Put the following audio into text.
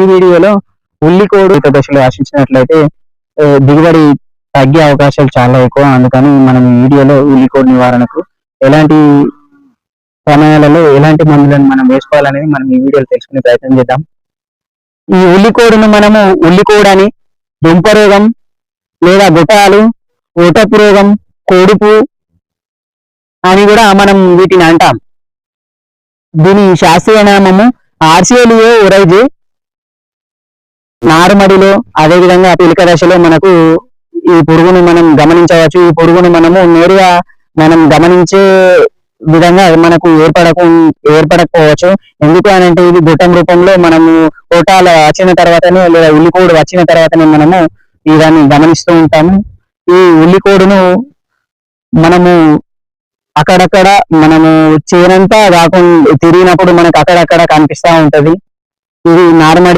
ఈ వీడియోలో ఉల్లికోడు ఇతర దశలో ఆశించినట్లయితే దిగుబడి తగ్గే అవకాశాలు చాలా ఎక్కువ. అందుకని మనం ఈ వీడియోలో ఉల్లికోడు నివారణకు ఎలాంటి సమయాలలో ఎలాంటి మందులను మనం వేసుకోవాలనేది మనం ఈ వీడియోలో తెలుసుకునే ప్రయత్నం చేద్దాం. ఈ ఉల్లికోడును మనము ఉల్లికోడు అని దుంప రోగం లేదా గుటాలు ఓటపు రోగం కొడుపు అని కూడా మనం వీటిని అంటాం. దీని శాస్త్రీయ నామము ఆర్సియోలియో ఒరైజే. నారుమడిలో అదే విధంగా పిలిక దశలో మనకు ఈ పురుగును మనం గమనించవచ్చు. ఈ పురుగును మనము నేరుగా మనం గమనించే విధంగా మనకు ఏర్పడకు ఏర్పడకపోవచ్చు. ఎందుకు అనంటే ఇది గుట్టం రూపంలో మనము కోటాలు వచ్చిన తర్వాతనే లేదా ఉల్లికోడు వచ్చిన తర్వాతనే మనము ఇదాన్ని దాన్ని గమనిస్తూ ఉంటాము. ఈ ఉల్లికోడును మనము అక్కడక్కడ మనము చేనంతా కాకుండా తిరిగినప్పుడు మనకు అక్కడక్కడ కనిపిస్తా ఉంటది. ఇది నార్మల్